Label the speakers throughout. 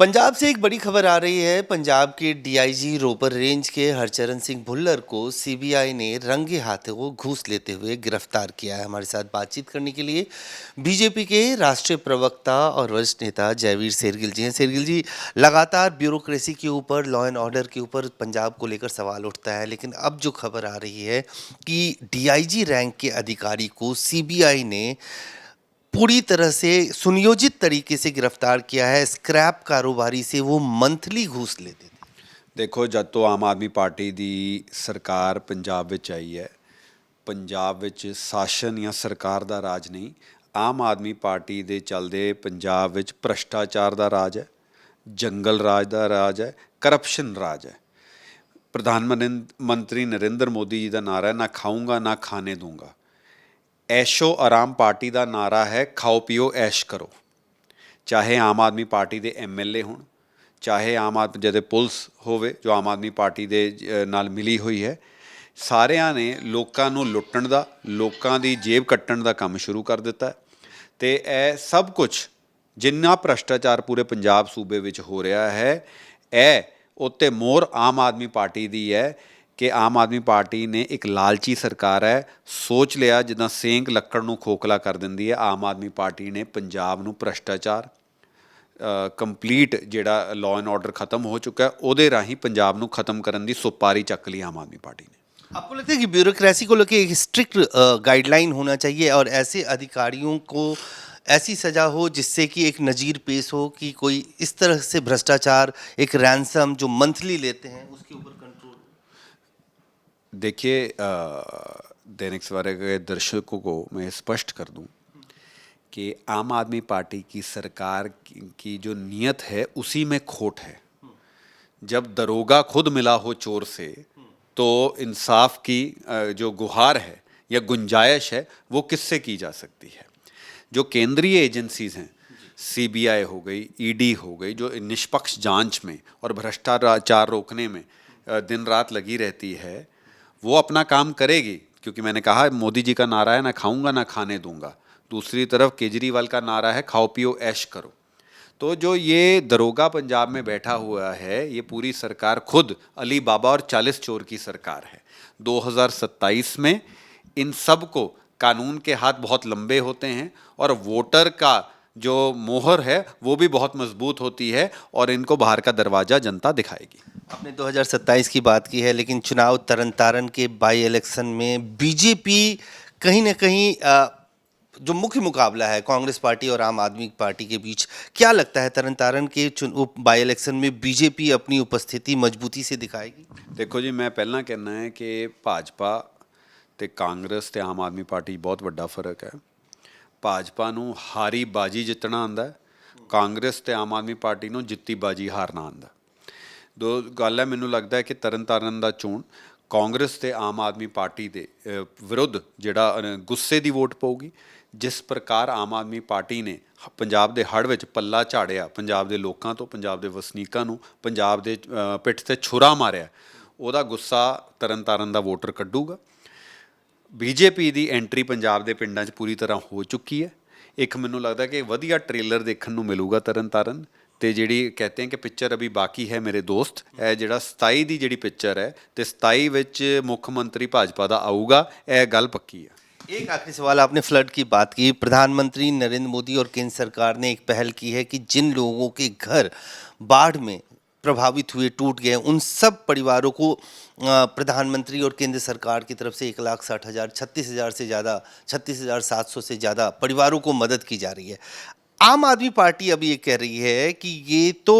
Speaker 1: पंजाब से एक बड़ी खबर आ रही है। पंजाब के डीआईजी रोपर रेंज के हरचरण सिंह भुल्लर को सीबीआई ने रंगे हाथों घूस लेते हुए गिरफ़्तार किया है। हमारे साथ बातचीत करने के लिए बीजेपी के राष्ट्रीय प्रवक्ता और वरिष्ठ नेता जयवीर शेरगिल जी हैं। शेरगिल जी, लगातार ब्यूरोक्रेसी के ऊपर, लॉ एंड ऑर्डर के ऊपर पंजाब को लेकर सवाल उठता है, लेकिन अब जो खबर आ रही है कि डीआईजी रैंक के अधिकारी को सीबीआई ने पूरी तरह से सुनियोजित तरीके से गिरफ्तार किया है स्क्रैप कारोबारी से वो मंथली घूस लेते थे
Speaker 2: ਦੇਖੋ ਜਦ ਤੋਂ ਆਮ ਆਦਮੀ ਪਾਰਟੀ ਦੀ ਸਰਕਾਰ ਪੰਜਾਬ ਵਿੱਚ ਆਈ ਹੈ ਪੰਜਾਬ ਵਿੱਚ ਸ਼ਾਸਨ ਜਾਂ ਸਰਕਾਰ ਦਾ ਰਾਜ ਨਹੀਂ ਆਮ ਆਦਮੀ ਪਾਰਟੀ ਦੇ ਚੱਲਦੇ ਪੰਜਾਬ ਵਿੱਚ ਭ੍ਰਸ਼ਟਾਚਾਰ ਦਾ ਰਾਜ ਹੈ ਜੰਗਲ ਰਾਜ ਦਾ ਰਾਜ ਹੈ ਕਰਪਸ਼ਨ ਰਾਜ ਹੈ ਪ੍ਰਧਾਨ ਮਨਿੰ- ਮੰਤਰੀ ਨਰਿੰਦਰ ਮੋਦੀ ਜੀ ਦਾ ਨਾਰਾ ਹੈ ਨਾ ਖਾਊਂਗਾ ਨਾ ਖਾਣੇ ਦੂੰਗਾ ਐਸ਼ੋ ਆਰਾਮ ਪਾਰਟੀ ਦਾ ਨਾਰਾ ਹੈ, ਖਾਓ ਪੀਓ, ਐਸ਼ ਕਰੋ। ਚਾਹੇ ਆਮ ਆਦਮੀ ਪਾਰਟੀ ਦੇ ਐਮਐਲਏ ਹੋਣ, ਚਾਹੇ ਆਮ ਆਦਮੀ ਜਦੇ ਪੁਲਿਸ ਹੋਵੇ, ਜੋ ਆਮ ਆਦਮੀ ਪਾਰਟੀ ਦੇ ਨਾਲ ਮਿਲੀ ਹੋਈ ਹੈ, ਸਾਰਿਆਂ ਨੇ ਲੋਕਾਂ ਨੂੰ ਲੁੱਟਣ ਦਾ, ਲੋਕਾਂ ਦੀ ਜੇਬ ਕੱਟਣ ਦਾ ਕੰਮ ਸ਼ੁਰੂ ਕਰ ਦਿੱਤਾ ਹੈ। ਤੇ ਇਹ ਸਭ ਕੁਝ ਜਿੰਨਾ ਭ੍ਰਸ਼ਟਾਚਾਰ ਪੂਰੇ ਪੰਜਾਬ ਸੂਬੇ ਵਿੱਚ ਹੋ ਰਿਹਾ ਹੈ, ਇਹ ਉੱਤੇ ਮੋਰ ਆਮ ਆਦਮੀ ਪਾਰਟੀ ਦੀ ਹੈ। ਕਿ ਆਮ ਆਦਮੀ ਪਾਰਟੀ ਨੇ ਇੱਕ ਲਾਲਚੀ ਸਰਕਾਰ ਹੈ ਸੋਚ ਲਿਆ ਜਿੱਦਾਂ ਸੇਂਕ ਲੱਕੜ ਨੂੰ ਖੋਖਲਾ ਕਰ ਦਿੰਦੀ ਹੈ ਆਮ ਆਦਮੀ ਪਾਰਟੀ ਨੇ ਪੰਜਾਬ ਨੂੰ ਭ੍ਰਸ਼ਟਾਚਾਰ ਕੰਪਲੀਟ ਜਿਹੜਾ ਲਾਅ ਐਂਡ ਆਰਡਰ ਖਤਮ ਹੋ ਚੁੱਕਾ ਹੈ ਉਹਦੇ ਰਾਹੀਂ ਪੰਜਾਬ ਨੂੰ ਖਤਮ ਕਰਨ ਦੀ ਸੁਪਾਰੀ ਚੱਕ ਲਈ ਆਮ ਆਦਮੀ ਪਾਰਟੀ ਨੇ
Speaker 1: आपको लगता है कि ब्यूरोक्रेसी को लेकर एक स्ट्रिक्ट गाइडलाइन होना चाहिए और ऐसे अधिकारियों को ऐसी सजा हो जिससे कि एक नज़ीर पेश हो कि कोई इस तरह से भ्रष्टाचार एक रैंसम जो मंथली लेते हैं उसके ऊपर कंट्रोल
Speaker 2: देखिए दैनिक सवेरा के दर्शकों को मैं स्पष्ट कर दूँ कि आम आदमी पार्टी की सरकार की, जो नीयत है उसी में खोट है। जब दरोगा खुद मिला हो चोर से तो इंसाफ की जो गुहार है या गुंजाइश है वो किससे की जा सकती है? जो केंद्रीय एजेंसीज हैं सीबीआई हो गई ईडी हो गई जो निष्पक्ष जाँच में और भ्रष्टाचार रोकने में दिन रात लगी रहती है वो अपना काम करेगी, क्योंकि मैंने कहा, मोदी जी का नारा है, ना खाऊँगा, ना खाने दूँगा। दूसरी तरफ़ केजरीवाल का नारा है, खाओ पियो, ऐश करो। तो जो ये दरोगा पंजाब में बैठा हुआ है, ये पूरी सरकार खुद अली बाबा और चालीस चोर की सरकार है। 2027 में इन सबको कानून के हाथ बहुत लंबे होते हैं, और वोटर का जो मोहर है, वो भी बहुत मज़बूत होती है, और इनको बाहर का दरवाज़ा जनता दिखाएगी।
Speaker 1: आपने 2027 की बात की है लेकिन चुनाव तरन तारन के बाई इलेक्शन में बीजेपी कहीं ना कहीं अ, जो मुख्य मुकाबला है कांग्रेस पार्टी और आम आदमी पार्टी के बीच क्या लगता है तरन तारन के चुन- बाई इलेक्शन में बीजेपी अपनी उपस्थिति मजबूती से दिखाएगी
Speaker 2: ਦੇਖੋ ਜੀ ਮੈਂ ਪਹਿਲਾਂ ਕਹਿਣਾ ਹੈ ਕਿ ਭਾਜਪਾ ਤੇ ਕਾਂਗਰਸ ਤੇ ਆਮ ਆਦਮੀ ਪਾਰਟੀ 'ਚ ਬਹੁਤ ਵੱਡਾ ਫਰਕ ਹੈ ਭਾਜਪਾ ਨੂੰ ਹਾਰੀ ਬਾਜੀ ਜਿੱਤਣਾ ਆਂਦਾ ਹੈ ਕਾਂਗਰਸ ਤੇ ਆਮ ਆਦਮੀ ਪਾਰਟੀ ਨੂੰ ਜਿੱਤੀ ਬਾਜੀ ਹਾਰਨਾ ਆਂਦਾ ਦੋ ਗੱਲ ਹੈ, ਮੈਨੂੰ ਲੱਗਦਾ ਹੈ ਕਿ ਤਰਨਤਾਰਨ ਦਾ ਚੋਣ ਕਾਂਗਰਸ ਤੇ ਆਮ ਆਦਮੀ ਪਾਰਟੀ ਦੇ ਵਿਰੁੱਧ ਜਿਹੜਾ ਗੁੱਸੇ ਦੀ ਵੋਟ ਪਊਗੀ। ਜਿਸ ਪ੍ਰਕਾਰ ਆਮ ਆਦਮੀ ਪਾਰਟੀ ਨੇ ਹ- ਪੰਜਾਬ ਦੇ ਹੜ੍ਹ ਵਿੱਚ ਪੱਲਾ ਝਾੜਿਆ, ਪੰਜਾਬ ਦੇ ਲੋਕਾਂ ਤੋਂ, ਪੰਜਾਬ ਦੇ ਵਸਨੀਕਾਂ ਨੂੰ, ਪੰਜਾਬ ਦੇ ਪਿੱਠ ਤੇ ਛੁਰਾ ਮਾਰਿਆ, ਉਹਦਾ ਗੁੱਸਾ ਤਰਨਤਾਰਨ ਦਾ ਵੋਟਰ ਕੱਢੂਗਾ। ਬੀਜੇਪੀ ਦੀ ਐਂਟਰੀ ਪੰਜਾਬ ਦੇ ਪਿੰਡਾਂ 'ਚ ਪੂਰੀ ਤਰ੍ਹਾਂ ਹੋ ਚੁੱਕੀ ਹੈ। ਇੱਕ ਮੈਨੂੰ ਲੱਗਦਾ ਕਿ ਵਧੀਆ ਟ੍ਰੇਲਰ ਦੇਖਣ ਨੂੰ ਮਿਲੂਗਾ ਤਰਨਤਾਰਨ। ਤੇ ਜਿਹੜੀ ਕਹਤੇ ਹਨ ਕਿ ਪਿਕਚਰ ਅਭੀ ਬਾਕੀ ਹੈ ਮੇਰੇ ਦੋਸਤ ਇਹ ਜਿਹੜਾ 27 ਦੀ ਜਿਹੜੀ ਪਿਕਚਰ ਹੈ ਤੇ 27 ਵਿੱਚ ਮੁੱਖ ਮੰਤਰੀ ਭਾਜਪਾ ਦਾ ਆਊਗਾ ਇਹ ਗੱਲ ਪੱਕੀ ਹੈ
Speaker 1: एक आखिरी सवाल आपने फ्लड की बात की प्रधानमंत्री नरेंद्र मोदी और केंद्र सरकार ने एक पहल की है कि जिन लोगों के घर बाढ़ में प्रभावित हुए टूट गए उन सब परिवारों को अ, प्रधानमंत्री और केंद्र सरकार की तरफ से एक लाख साठ हज़ार छत्तीस हज़ार से ज़्यादा छत्तीस हज़ार सात सौ से ज़्यादा परिवारों को मदद की जा रही है आम आदमी पार्टी अभी ये कह रही है कि ये तो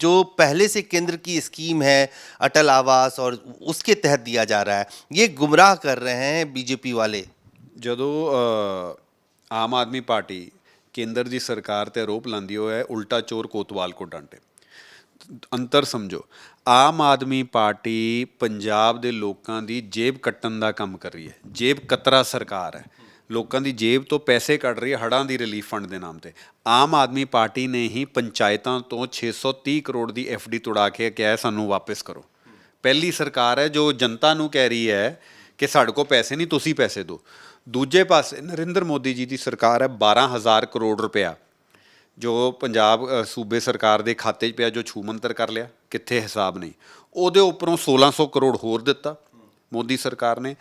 Speaker 1: जो पहले से केंद्र की स्कीम है अटल आवास और उसके तहत दिया जा रहा है ये गुमराह कर रहे हैं बीजेपी वाले
Speaker 2: ਜਦੋਂ ਅ, ਆਮ ਆਦਮੀ ਪਾਰਟੀ ਕੇਂਦਰ ਦੀ ਸਰਕਾਰ ਤੇ ਆਰੋਪ ਲਾਉਂਦੀ ਹੋਇਆ ਹੈ ਉਲਟਾ ਚੋਰ ਕੋਤਵਾਲ ਕੋ ਡਾਂਟੇ ਅੰਤਰ ਸਮਝੋ ਆਮ ਆਦਮੀ ਪਾਰਟੀ ਪੰਜਾਬ ਦੇ ਲੋਕਾਂ ਦੀ ਜੇਬ ਕੱਟਣ ਦਾ ਕੰਮ ਕਰ ਰਹੀ ਹੈ ਜੇਬ ਕਤਰਾ ਸਰਕਾਰ ਹੈ ਲੋਕਾਂ ਦੀ ਜੇਬ ਤੋਂ ਪੈਸੇ ਕੱਢ ਰਹੀ ਹੈ ਹੜਾਂ ਦੀ ਰਿਲੀਫ ਫੰਡ ਦੇ ਨਾਮ ਤੇ। ਆਮ ਆਦਮੀ ਪਾਰਟੀ ਨੇ ਹੀ ਪੰਚਾਇਤਾਂ ਤੋਂ 630 ਕਰੋੜ ਦੀ ਡੀ ਤੁੜਾ ਕੇ ਕਿਹਾ ਸਾਨੂੰ ਵਾਪਸ ਕਰੋ। ਪਹਿਲੀ ਸਰਕਾਰ ਹੈ ਜੋ ਜਨਤਾ ਨੂੰ ਕਹਿ ਰਹੀ ਹੈ ਕਿ ਸਾਡੇ ਕੋਲ ਪੈਸੇ ਨਹੀਂ, ਤੁਸੀਂ ਪੈਸੇ ਦਿਓ। ਦੂਜੇ ਪਾਸੇ ਨਰਿੰਦਰ ਮੋਦੀ ਜੀ ਦੀ ਸਰਕਾਰ ਹੈ 12000 ਕਰੋੜ ਰੁਪਇਆ, ਜੋ ਪੰਜਾਬ ਸੂਬੇ ਸਰਕਾਰ ਦੇ ਖਾਤੇ 'ਚ ਪਿਆ, ਜੋ ਛੂ ਮੰਤਰ ਕਰ ਲਿਆ, ਕਿੱਥੇ ਹਿਸਾਬ ਨਹੀਂ। ਉਹਦੇ ਉੱਪਰੋਂ 1600 ਕਰੋੜ ਹੋਰ ਦਿੱਤਾ ਮੋਦੀ ਸਰਕਾਰ ਨੇ।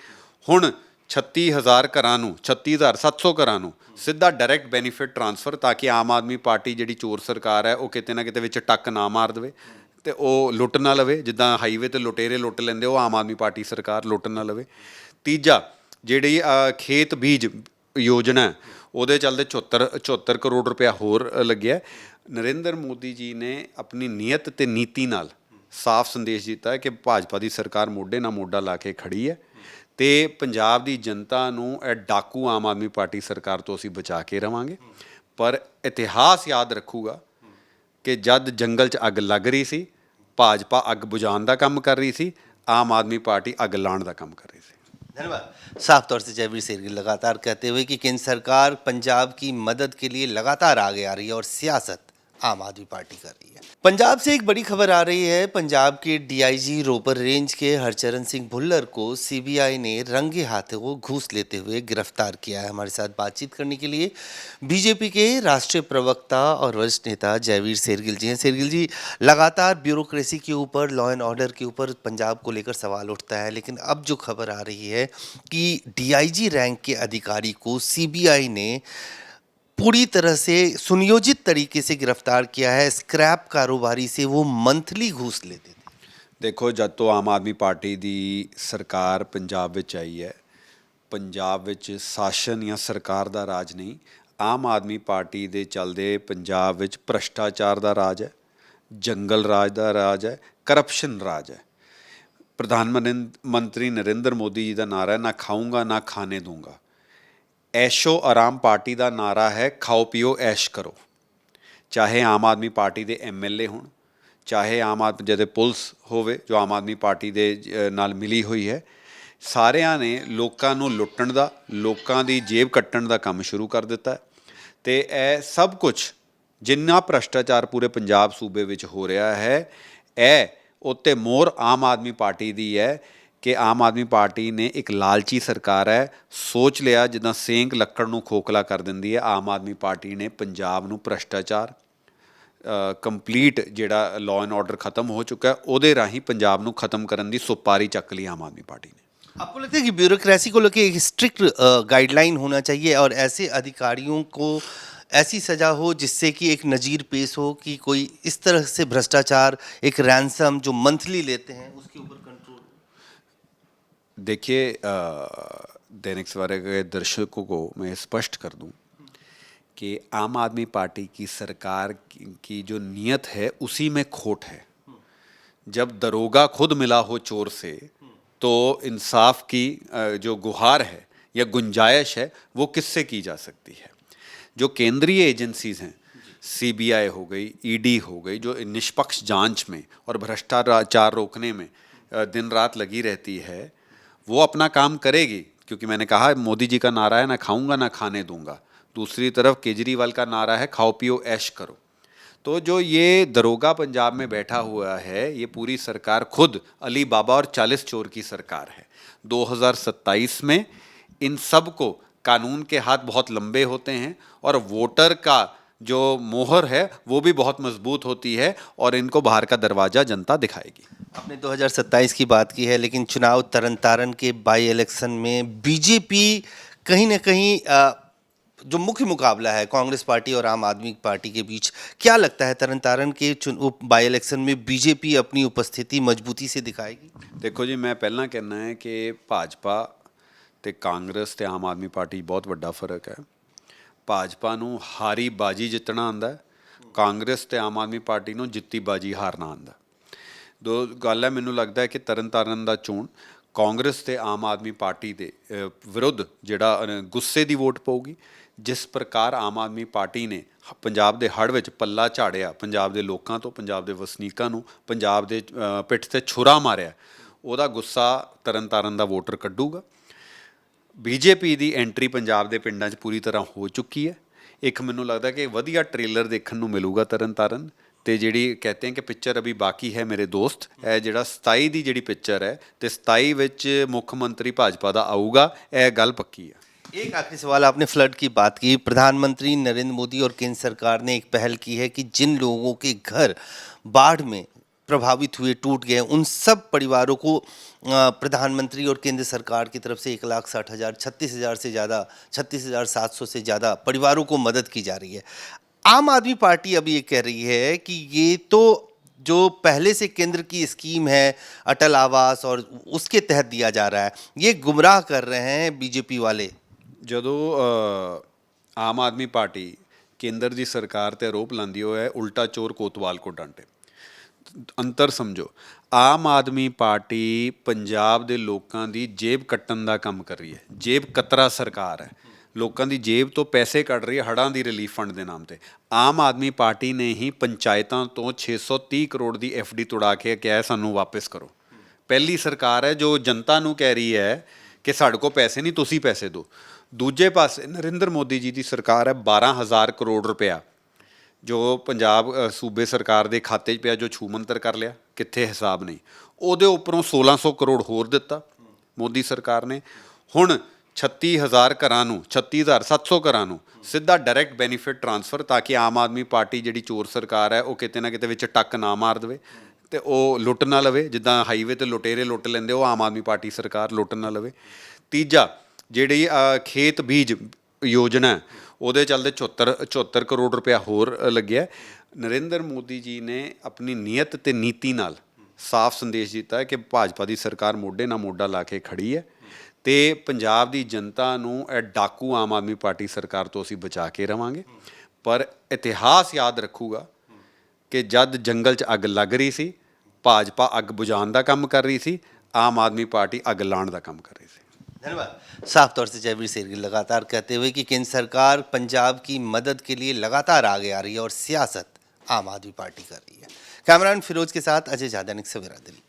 Speaker 2: ਹੁਣ 36000 ਘਰਾਂ ਨੂੰ 36700 ਘਰਾਂ ਨੂੰ ਸਿੱਧਾ ਡਾਇਰੈਕਟ ਬੈਨੀਫਿਟ ਟ੍ਰਾਂਸਫਰ ਤਾਂ ਕਿ ਆਮ ਆਦਮੀ ਪਾਰਟੀ ਜਿਹੜੀ ਚੋਰ ਸਰਕਾਰ ਹੈ, ਉਹ ਕਿਤੇ ਨਾ ਕਿਤੇ ਵਿੱਚ ਟੱਕ ਨਾ ਮਾਰ ਦੇਵੇ ਤੇ ਉਹ ਲੁੱਟ ਨਾ ਲਵੇ। ਜਿੱਦਾਂ ਹਾਈਵੇ ਤੇ ਲੁਟੇਰੇ ਲੁੱਟ ਲੈਂਦੇ, ਉਹ ਆਮ ਆਦਮੀ ਪਾਰਟੀ ਸਰਕਾਰ ਲੁੱਟ ਨਾ ਲਵੇ। ਤੀਜਾ, ਜਿਹੜੀ ਖੇਤ ਬੀਜ ਯੋਜਨਾ ਉਹਦੇ ਚੱਲਦੇ 74 74 ਕਰੋੜ ਰੁਪਇਆ ਹੋਰ ਲੱਗਿਆ ਨਰਿੰਦਰ ਮੋਦੀ ਜੀ ਨੇ ਆਪਣੀ ਨੀਅਤ ਤੇ ਨੀਤੀ ਨਾਲ ਸਾਫ਼ ਸੰਦੇਸ਼ ਦਿੱਤਾ ਕਿ ਭਾਜਪਾ ਦੀ ਸਰਕਾਰ ਮੋਢੇ ਨਾਲ ਮੋਢਾ ਲਾ ਕੇ ਖੜੀ ਹੈ। ਤੇ ਪੰਜਾਬ ਦੀ ਜਨਤਾ ਨੂੰ ਇਹ ਡਾਕੂ ਆਮ ਆਦਮੀ ਪਾਰਟੀ ਸਰਕਾਰ ਤੋਂ ਅਸੀਂ ਬਚਾ ਕੇ ਰਵਾਂਗੇ ਪਰ ਇਤਿਹਾਸ ਯਾਦ ਰੱਖੂਗਾ ਕਿ ਜਦ ਜੰਗਲ 'ਚ ਅੱਗ ਲੱਗ ਰਹੀ ਸੀ ਭਾਜਪਾ ਅੱਗ ਬੁਝਾਉਣ ਦਾ ਕੰਮ ਕਰ ਰਹੀ ਸੀ ਆਮ ਆਦਮੀ ਪਾਰਟੀ ਅੱਗ ਲਾਉਣ ਦਾ ਕੰਮ ਕਰ ਰਹੀ ਸੀ
Speaker 1: धन्यवाद साफ तौर से जयवीर शेरगिल लगातार कहते हुए कि केंद्र सरकार पंजाब की मदद के लिए लगातार आगे आ रही है और सियासत आम आदमी पार्टी कर रही है। पंजाब से एक बड़ी खबर आ रही है। पंजाब के डीआईजी रोपर रेंज के हरचरण सिंह भुल्लर को सीबीआई ने रंगे हाथों को घूस लेते हुए गिरफ़्तार किया है। हमारे साथ बातचीत करने के लिए बीजेपी के राष्ट्रीय प्रवक्ता और वरिष्ठ नेता जयवीर शेरगिल जी हैं। शेरगिल जी, लगातार ब्यूरोक्रेसी के ऊपर लॉ एंड ऑर्डर के ऊपर पंजाब को लेकर सवाल उठता है, लेकिन अब जो खबर आ रही है कि डीआईजी रैंक के अधिकारी को सीबीआई ने पूरी तरह से सुनियोजित तरीके से गिरफ्तार किया है स्क्रैप कारोबारी से वो मंथली घूस लेते थे
Speaker 2: ਦੇਖੋ ਜਦ ਤੋਂ ਆਮ ਆਦਮੀ ਪਾਰਟੀ ਦੀ ਸਰਕਾਰ ਪੰਜਾਬ ਵਿੱਚ ਆਈ ਹੈ ਪੰਜਾਬ ਵਿੱਚ ਸ਼ਾਸਨ ਜਾਂ ਸਰਕਾਰ ਦਾ ਰਾਜ ਨਹੀਂ ਆਮ ਆਦਮੀ ਪਾਰਟੀ ਦੇ ਚੱਲਦੇ ਪੰਜਾਬ ਵਿੱਚ ਭ੍ਰਸ਼ਟਾਚਾਰ ਦਾ ਰਾਜ ਹੈ ਜੰਗਲ ਰਾਜ ਦਾ ਰਾਜ ਹੈ ਕਰਪਸ਼ਨ ਰਾਜ ਹੈ ਪ੍ਰਧਾਨ ਮਨਿੰ- ਮੰਤਰੀ ਨਰਿੰਦਰ ਮੋਦੀ ਜੀ ਦਾ ਨਾਰਾ ਹੈ ਨਾ ਖਾਊਂਗਾ ਨਾ ਖਾਣੇ ਦੂੰਗਾ ਐਸ਼ੋ ਆਰਾਮ ਪਾਰਟੀ ਦਾ ਨਾਰਾ ਹੈ ਖਾਓ ਪੀਓ ਐਸ਼ ਕਰੋ। ਚਾਹੇ ਆਮ ਆਦਮੀ ਪਾਰਟੀ ਦੇ ਐਮਐਲਏ ਹੋਣ ਚਾਹੇ ਆਮ ਆਦਮੀ ਜਿਹਦੇ ਪੁਲਿਸ ਹੋਵੇ ਜੋ ਆਮ ਆਦਮੀ ਪਾਰਟੀ ਦੇ ਅ, ਨਾਲ ਮਿਲੀ ਹੋਈ ਹੈ ਸਾਰਿਆਂ ਨੇ ਲੋਕਾਂ ਨੂੰ ਲੁੱਟਣ ਦਾ ਲੋਕਾਂ ਦੀ ਜੇਬ ਕੱਟਣ ਦਾ ਕੰਮ ਸ਼ੁਰੂ ਕਰ ਦਿੱਤਾ ਹੈ। ਤੇ ਇਹ ਸਭ ਕੁਝ ਜਿੰਨਾ ਭ੍ਰਸ਼ਟਾਚਾਰ ਪੂਰੇ ਪੰਜਾਬ ਸੂਬੇ ਵਿੱਚ ਹੋ ਰਿਹਾ ਹੈ ਇਹ ਉੱਤੇ ਮੋਰ ਆਮ ਆਦਮੀ ਪਾਰਟੀ ਦੀ ਹੈ। ਕਿ ਆਮ ਆਦਮੀ ਪਾਰਟੀ ਨੇ ਇੱਕ ਲਾਲਚੀ ਸਰਕਾਰ ਹੈ ਸੋਚ ਲਿਆ ਜਿੱਦਾਂ ਸੇਂਕ ਲੱਕੜ ਨੂੰ ਖੋਖਲਾ ਕਰ ਦਿੰਦੀ ਹੈ ਆਮ ਆਦਮੀ ਪਾਰਟੀ ਨੇ ਪੰਜਾਬ ਨੂੰ ਭ੍ਰਸ਼ਟਾਚਾਰ ਕੰਪਲੀਟ ਜਿਹੜਾ ਲਾਅ ਐਂਡ ਆਰਡਰ ਖਤਮ ਹੋ ਚੁੱਕਾ ਹੈ ਉਹਦੇ ਰਾਹੀਂ ਪੰਜਾਬ ਨੂੰ ਖਤਮ ਕਰਨ ਦੀ ਸੁਪਾਰੀ ਚੱਕ ਲਈ ਆਮ ਆਦਮੀ ਪਾਰਟੀ ਨੇ
Speaker 1: आपको लगता है कि ब्यूरोक्रेसी को लेकर एक स्ट्रिक्ट गाइडलाइन होना चाहिए और ऐसे अधिकारियों को ऐसी सजा हो जिससे कि एक नज़ीर पेश हो कि कोई इस तरह से भ्रष्टाचार एक रैंसम जो मंथली लेते हैं उसके ऊपर कंट्रोल
Speaker 2: देखिए दैनिक सवेरा के दर्शकों को मैं स्पष्ट कर दूँ कि आम आदमी पार्टी की सरकार की, जो नीयत है उसी में खोट है। जब दरोगा खुद मिला हो चोर से तो इंसाफ की जो गुहार है या गुंजाइश है वो किससे की जा सकती है? जो केंद्रीय एजेंसीज हैं सीबीआई हो गई ईडी हो गई जो निष्पक्ष जाँच में और भ्रष्टाचार रोकने में दिन रात लगी रहती है वो अपना काम करेगी, क्योंकि मैंने कहा, मोदी जी का नारा है, ना खाऊँगा, ना खाने दूँगा। दूसरी तरफ़ केजरीवाल का नारा है, खाओ पियो, ऐश करो। तो जो ये दरोगा पंजाब में बैठा हुआ है, ये पूरी सरकार खुद, अली बाबा और चालीस चोर की सरकार है। 2027 में इन सबको कानून के हाथ बहुत लंबे होते हैं, और वोटर का जो मोहर है, वो भी बहुत मज़बूत होती है, और इनको बाहर का दरवाज़ा जनता दिखाएगी।
Speaker 1: आपने 2027 की बात की है लेकिन चुनाव तरन तारन के बाई इलेक्शन में बीजेपी कहीं ना कहीं अ, जो मुख्य मुकाबला है कांग्रेस पार्टी और आम आदमी पार्टी के बीच क्या लगता है तरन तारन के चुन उप- बाई इलेक्शन में बीजेपी अपनी उपस्थिति मजबूती से दिखाएगी
Speaker 2: ਦੇਖੋ ਜੀ ਮੈਂ ਪਹਿਲਾਂ ਕਹਿਣਾ ਹੈ ਕਿ ਭਾਜਪਾ ਤੇ ਕਾਂਗਰਸ ਤੇ ਆਮ ਆਦਮੀ ਪਾਰਟੀ 'ਚ ਬਹੁਤ ਵੱਡਾ ਫਰਕ ਹੈ ਭਾਜਪਾ ਨੂੰ ਹਾਰੀ ਬਾਜੀ ਜਿੱਤਣਾ ਆਂਦਾ ਕਾਂਗਰਸ ਤੇ ਆਮ ਆਦਮੀ ਪਾਰਟੀ ਨੂੰ ਜਿੱਤੀ ਬਾਜੀ ਹਾਰਨਾ ਆਂਦਾ ਦੋ ਗੱਲ ਹੈ, ਮੈਨੂੰ ਲੱਗਦਾ ਹੈ ਕਿ ਤਰਨਤਾਰਨ ਦਾ ਚੋਣ ਕਾਂਗਰਸ ਤੇ ਆਮ ਆਦਮੀ ਪਾਰਟੀ ਦੇ ਵਿਰੁੱਧ ਜਿਹੜਾ ਗੁੱਸੇ ਦੀ ਵੋਟ ਪਊਗੀ। ਜਿਸ ਪ੍ਰਕਾਰ ਆਮ ਆਦਮੀ ਪਾਰਟੀ ਨੇ ਹ- ਪੰਜਾਬ ਦੇ ਹੜ੍ਹ ਵਿੱਚ ਪੱਲਾ ਝਾੜਿਆ, ਪੰਜਾਬ ਦੇ ਲੋਕਾਂ ਤੋਂ, ਪੰਜਾਬ ਦੇ ਵਸਨੀਕਾਂ ਨੂੰ, ਪੰਜਾਬ ਦੇ ਪਿੱਠ ਤੇ ਛੁਰਾ ਮਾਰਿਆ, ਉਹਦਾ ਗੁੱਸਾ ਤਰਨਤਾਰਨ ਦਾ ਵੋਟਰ ਕੱਢੂਗਾ। ਬੀਜੇਪੀ ਦੀ ਐਂਟਰੀ ਪੰਜਾਬ ਦੇ ਪਿੰਡਾਂ 'ਚ ਪੂਰੀ ਤਰ੍ਹਾਂ ਹੋ ਚੁੱਕੀ ਹੈ। ਇੱਕ ਮੈਨੂੰ ਲੱਗਦਾ ਕਿ ਵਧੀਆ ਟ੍ਰੇਲਰ ਦੇਖਣ ਨੂੰ ਮਿਲੂਗਾ ਤਰਨਤਾਰਨ। ਤੇ ਜਿਹੜੀ ਕਹਤੇ ਹਨ ਕਿ ਪਿਕਚਰ ਅਭੀ ਬਾਕੀ ਹੈ ਮੇਰੇ ਦੋਸਤ ਇਹ ਜਿਹੜਾ 27 ਦੀ ਜਿਹੜੀ ਪਿਕਚਰ ਹੈ ਤੇ 27 ਵਿੱਚ ਮੁੱਖ ਮੰਤਰੀ ਭਾਜਪਾ ਦਾ ਆਊਗਾ ਇਹ ਗੱਲ ਪੱਕੀ ਹੈ
Speaker 1: एक आखिरी सवाल आपने फ्लड की बात की प्रधानमंत्री नरेंद्र मोदी और केंद्र सरकार ने एक पहल की है कि जिन लोगों के घर बाढ़ में प्रभावित हुए टूट गए उन सब परिवारों को अ, प्रधानमंत्री और केंद्र सरकार की तरफ से एक लाख साठ हज़ार छत्तीस हज़ार से ज़्यादा छत्तीस हज़ार सात सौ से ज़्यादा परिवारों को मदद की जा रही है आम आदमी पार्टी अभी ये कह रही है कि ये तो जो पहले से केंद्र की स्कीम है अटल आवास और उसके तहत दिया जा रहा है ये गुमराह कर रहे हैं बीजेपी वाले
Speaker 2: ਜਦੋਂ ਅ, ਆਮ ਆਦਮੀ ਪਾਰਟੀ ਕੇਂਦਰ ਦੀ ਸਰਕਾਰ ਤੇ ਆਰੋਪ ਲਾਉਂਦੀ ਹੋਇਆ ਉਲਟਾ ਚੋਰ ਕੋਤਵਾਲ ਕੋ ਡਾਂਟੇ ਅੰਤਰ ਸਮਝੋ ਆਮ ਆਦਮੀ ਪਾਰਟੀ ਪੰਜਾਬ ਦੇ ਲੋਕਾਂ ਦੀ ਜੇਬ ਕੱਟਣ ਦਾ ਕੰਮ ਕਰ ਰਹੀ ਹੈ ਜੇਬ ਕਤਰਾ ਸਰਕਾਰ ਹੈ ਲੋਕਾਂ ਦੀ ਜੇਬ ਤੋਂ ਪੈਸੇ ਕੱਢ ਰਹੀ ਹੈ ਹੜਾਂ ਦੀ ਰਿਲੀਫ ਫੰਡ ਦੇ ਨਾਮ ਤੇ। ਆਮ ਆਦਮੀ ਪਾਰਟੀ ਨੇ ਹੀ ਪੰਚਾਇਤਾਂ ਤੋਂ 630 ਕਰੋੜ ਦੀ ਡੀ ਤੁੜਾ ਕੇ ਕਿਹਾ ਸਾਨੂੰ ਵਾਪਸ ਕਰੋ। ਪਹਿਲੀ ਸਰਕਾਰ ਹੈ ਜੋ ਜਨਤਾ ਨੂੰ ਕਹਿ ਰਹੀ ਹੈ ਕਿ ਸਾਡੇ ਕੋਲ ਪੈਸੇ ਨਹੀਂ, ਤੁਸੀਂ ਪੈਸੇ ਦਿਓ। ਦੂਜੇ ਪਾਸੇ ਨਰਿੰਦਰ ਮੋਦੀ ਜੀ ਦੀ ਸਰਕਾਰ ਹੈ 12000 ਕਰੋੜ ਰੁਪਇਆ, ਜੋ ਪੰਜਾਬ ਸੂਬੇ ਸਰਕਾਰ ਦੇ ਖਾਤੇ 'ਚ ਪਿਆ, ਜੋ ਛੂਮੰਤਰ ਕਰ ਲਿਆ, ਕਿੱਥੇ ਹਿਸਾਬ ਨਹੀਂ। ਉਹਦੇ ਉੱਪਰੋਂ 1600 ਕਰੋੜ ਹੋਰ ਦਿੱਤਾ ਮੋਦੀ ਸਰਕਾਰ ਨੇ। ਹੁਣ 36000 ਘਰਾਂ ਨੂੰ 36700 ਘਰਾਂ ਨੂੰ ਸਿੱਧਾ ਡਾਇਰੈਕਟ ਬੈਨੀਫਿਟ ਟ੍ਰਾਂਸਫਰ ਤਾਂ ਕਿ ਆਮ ਆਦਮੀ ਪਾਰਟੀ ਜਿਹੜੀ ਚੋਰ ਸਰਕਾਰ ਹੈ, ਉਹ ਕਿਤੇ ਨਾ ਕਿਤੇ ਵਿੱਚ ਟੱਕ ਨਾ ਮਾਰ ਦੇਵੇ ਤੇ ਉਹ ਲੁੱਟ ਨਾ ਲਵੇ। ਜਿੱਦਾਂ ਹਾਈਵੇ ਤੇ ਲੁਟੇਰੇ ਲੁੱਟ ਲੈਂਦੇ, ਉਹ ਆਮ ਆਦਮੀ ਪਾਰਟੀ ਸਰਕਾਰ ਲੁੱਟ ਨਾ ਲਵੇ। ਤੀਜਾ, ਜਿਹੜੀ ਖੇਤ ਬੀਜ ਯੋਜਨਾ ਉਹਦੇ ਚੱਲਦੇ 74 74 ਕਰੋੜ ਰੁਪਇਆ ਹੋਰ ਲੱਗਿਆ ਨਰਿੰਦਰ ਮੋਦੀ ਜੀ ਨੇ ਆਪਣੀ ਨੀਅਤ ਤੇ ਨੀਤੀ ਨਾਲ ਸਾਫ਼ ਸੰਦੇਸ਼ ਦਿੱਤਾ ਹੈ ਕਿ ਭਾਜਪਾ ਦੀ ਸਰਕਾਰ ਮੋਢੇ ਨਾਲ ਮੋਢਾ ਲਾ ਕੇ ਖੜੀ ਹੈ। ਤੇ ਪੰਜਾਬ ਦੀ ਜਨਤਾ ਨੂੰ ਇਹ ਡਾਕੂ ਆਮ ਆਦਮੀ ਪਾਰਟੀ ਸਰਕਾਰ ਤੋਂ ਅਸੀਂ ਬਚਾ ਕੇ ਰਵਾਂਗੇ ਪਰ ਇਤਿਹਾਸ ਯਾਦ ਰੱਖੂਗਾ ਕਿ ਜਦ ਜੰਗਲ 'ਚ ਅੱਗ ਲੱਗ ਰਹੀ ਸੀ ਭਾਜਪਾ ਅੱਗ ਬੁਝਾਉਣ ਦਾ ਕੰਮ ਕਰ ਰਹੀ ਸੀ ਆਮ ਆਦਮੀ ਪਾਰਟੀ ਅੱਗ ਲਾਉਣ ਦਾ ਕੰਮ ਕਰ ਰਹੀ ਸੀ
Speaker 1: धन्यवाद साफ तौर से जयवीर शेरगिल लगातार कहते हुए कि केंद्र सरकार पंजाब की मदद के लिए लगातार आगे आ रही है और सियासत आम आदमी पार्टी कर रही है कैमरान फिरोज के साथ अजय जादैनिक सवेरा दिल्ली